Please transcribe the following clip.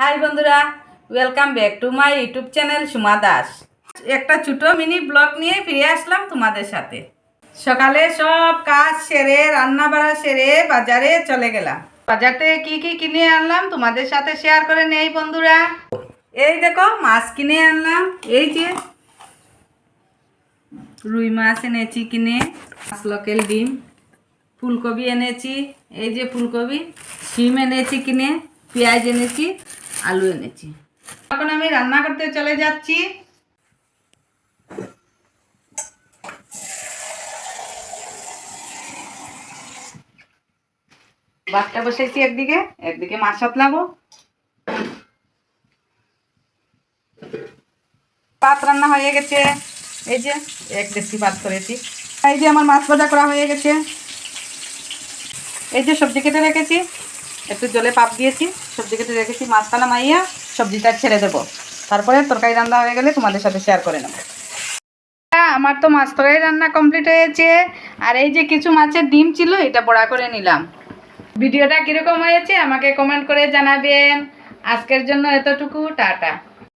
High বন্ধুরা welcome back to my YouTube channel Suma Das একটা ছোটো মিনি ব্লগ নিয়ে ফিরে আসলাম তোমাদের সাথে। সকালে সব কাজ সেরে, রান্না বাড়া সেরে বাজারে চলে গেলাম। বাজার থেকে কী কী কিনে আনলাম তোমাদের সাথে শেয়ার করে নেই বন্ধুরা। এই দেখো, মাছ কিনে আনলাম। এই যে রুই মাছ এনেছি কিনে মাছ লোকেল ডিম, ফুলকপি এনেছি। এই যে ফুলকপি শিম এনেছি কিনে, পেঁয়াজ এনেছি। আলু এনেছি। এখন আমি রান্না করতে চলে যাচ্ছি। ভাতটা বসেছি একদিকে একদিকে মাছ সাতলাবো। ভাত রান্না হয়ে গেছে। এই যে এক ডেসি ভাত করেছি। এই যে আমার মাছ ভাজা করা হয়ে গেছে। এই যে সবজি কেটে রেখেছি। একটু জলে পাপ দিয়েছি, সবজি কেটে রেখেছি মাছখানা মাইয়া সবজিটা ছেড়ে দেবো। তারপরে তরকারি রান্না হয়ে গেলে তোমাদের সাথে শেয়ার করে নেব। আমার তো মাছ তরকারি রান্না কমপ্লিট হয়েছে। আর এই যে কিছু মাছের ডিম ছিল, এটা বড়া করে নিলাম। ভিডিওটা কীরকম হয়েছে আমাকে কমেন্ট করে জানাবেন। আজকের জন্য এতটুকু, টাটা।